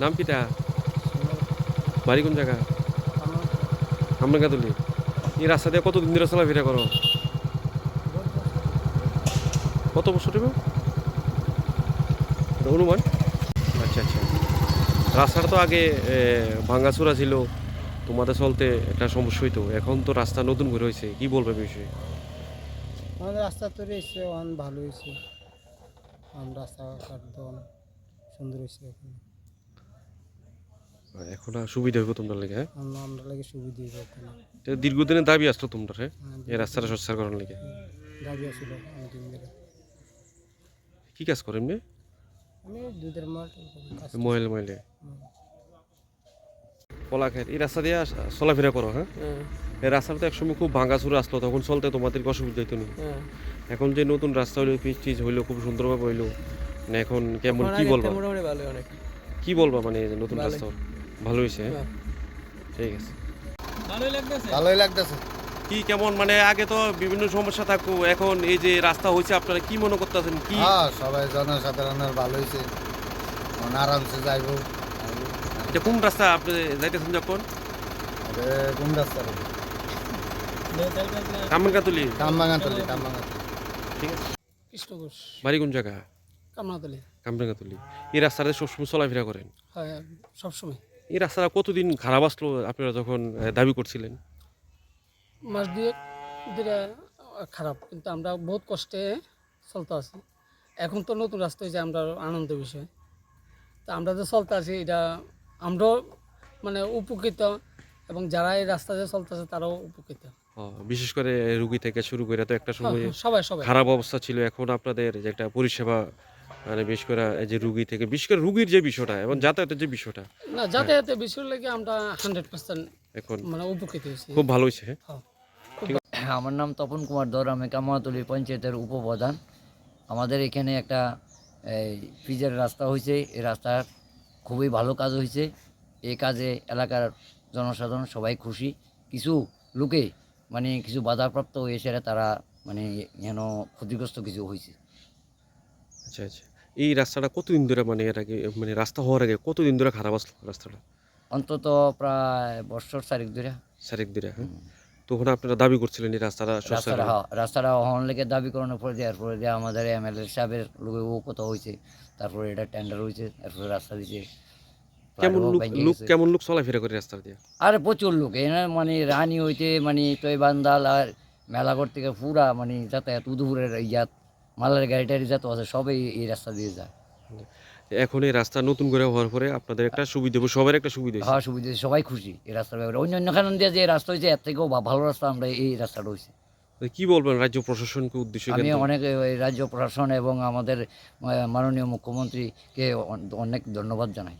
নাম কিটা বাড়ি কোন জায়গা আমরা গাদুলি এই রাস্তা দিয়ে কতদিন ধরে চলাফেরা করো? কত বছর দেবে অনুমান? আচ্ছা আচ্ছা। রাস্তাটা তো আগে এ, ভাঙাচোরা ছিল। তোমাদের চলতে একটা সমস্যা হইতো। এখন তো রাস্তা নতুন করে হয়েছে কি বলবে বিষয়ে? আমাদের রাস্তা তৈরি হয়েছে অনেক ভালো হয়েছে আমরা রাস্তাঘাট সুন্দর হয়েছে এখন। এখন আর সুবিধা হইব তোমরা লেগে হ্যাঁ? আমরা আমরা লাগে সুবিধা হইব এটা দীর্ঘদিনের দাবি আসতো তোমরা হ্যাঁ? হ্যাঁ, এই রাস্তাটা সংস্কার করার লেগে। দাবি আছিল অনেকদিন ধরে। কি কাজ করেন মেয়ে আমি দুধের মাঠ মহিলা মহিলা। হুম। এই রাস্তা দিয়ে চলাফেরা করো হ্যাঁ? এই রাস্তাটা তো একসময় খুব ভাঙাচুরা আসলো তখন চলতে তোমাদের অসুবিধা হইতো না। এখন যে নতুন রাস্তা হইল পিচ টিচ হইল খুব সুন্দরভাবে হইল এখন কেমন কি বলবা? কি বলবা মানে নতুন। রাস্তা? ভালো হয়েছে হ্যাঁ? ঠিক আছে। ভালোই লাগতেছে? ভালোই লাগতেছে। কি কেমন? মানে আগে তো বিভিন্ন সমস্যা থাকতো এখন এই যে রাস্তা হয়েছে আপনারা কি মনে করতেছেন? কি হ্যাঁ সবাই জনসাধারণের ভালো হয়েছে। মন আরামসে যাইব। এটা কোন রাস্তা? আপনি যাইতেছেন যখন? আরে কোন রাস্তা রে? কামেরকাতুলি কামবাঙাতলি কামবাঙাতলি ঠিক আছে। কৃষ্ণ ঘোষ বাড়ি কোন জায়গা? কামনাতলি কামরাঙ্গাতুলি। এই রাস্তাটা সবসময় চলাফেরা করেন? হয় সবসময়। এই রাস্তাটা কতদিন খারাপ আসলো আপনারা যখন দাবি করছিলেন? মাস দুয়েক খারাপ কিন্তু আমরা বহুত কষ্টে চলতে আছি। এখন তো নতুন রাস্তা হয়েছে আমরা আনন্দ বিষয়। তা আমরা যে চলতে আছি এটা আমরাও মানে উপকৃত এবং যারা এই রাস্তা দিয়ে চলতেছে তারাও উপকৃত। বিশেষ করে রুগী থেকে শুরু করে তো একটা সময় হ্যাঁ, সবাই সবাই। খারাপ অবস্থা ছিল। এখন আপনাদের যে একটা পরিষেবা মানে বিশেষ করে এই যে রুগী থেকে বিশেষ করে রুগীর যে বিষয়টা এবং যাতায়াতের যে বিষয়টা। না যাতায়াতের বিষয় লাগে আমরা হান্ড্রেড পার্সেন্ট এখন মানে উপকৃত হয়েছি। খুব ভালো হয়েছে হ্যাঁ? হ্যাঁ। আমার নাম তপন কুমার ধর আমি কামাতলি পঞ্চায়েতের উপপ্রধান। আমাদের এখানে একটা এই পিচের রাস্তা হয়েছে। এই রাস্তার খুবই ভালো কাজ হয়েছে। এই কাজে এলাকার জনসাধারণ সবাই খুশি। কিছু লোকে মানে কিছু বাধাপ্রাপ্ত হয়েছে তারা মানে যেন ক্ষতিগ্রস্ত কিছু হয়েছে। আচ্ছা আচ্ছা। এই রাস্তাটা কতদিন ধরে মানে এর আগে মানে রাস্তা হওয়ার আগে কতদিন ধরে খারাপ আসলো রাস্তাটা? অন্তত প্রায় বছর চারেক ধরে। সারেক দিনে হ্যাঁ? তখন আপনারা দাবি করছিলেন এই রাস্তাটা রাস্তাটা হন লেগে দাবি করানোর পরে দেওয়ার পরে দিয়ে আমাদের এম এল এ সাহেবের লোকে ও কথা হয়েছে। তারপরে এটা টেন্ডার হয়েছে তারপরে রাস্তা দিয়েছে। কেমন লোক লোক। কেমন লোক চলাফেরা করে রাস্তা দিয়ে? আরে প্রচুর লোক। এখানে মানে রানী হইতে মানে টয় বান্দাল আর মেলাঘর থেকে পুরা মানে যাতায়াত উদুপুরের ইয়াত মালের গাড়ি টাড়ি যত আছে সবই এই রাস্তা দিয়ে যায়। এখন এই রাস্তা নতুন করে হওয়ার পরে আপনাদের একটা সুবিধা হবে সবার একটা সুবিধা হওয়া সুবিধা সবাই খুশি এই রাস্তার ব্যাপারে। অন্য অন্য কারণ দিয়ে যে রাস্তা হয়েছে এর থেকেও ভালো রাস্তা আমরা এই রাস্তাটা হয়েছে। কি বলবেন রাজ্য প্রশাসনকে উদ্দেশ্য আমি অনেক রাজ্য প্রশাসন এবং আমাদের মাননীয় মুখ্যমন্ত্রীকে অনেক ধন্যবাদ জানাই।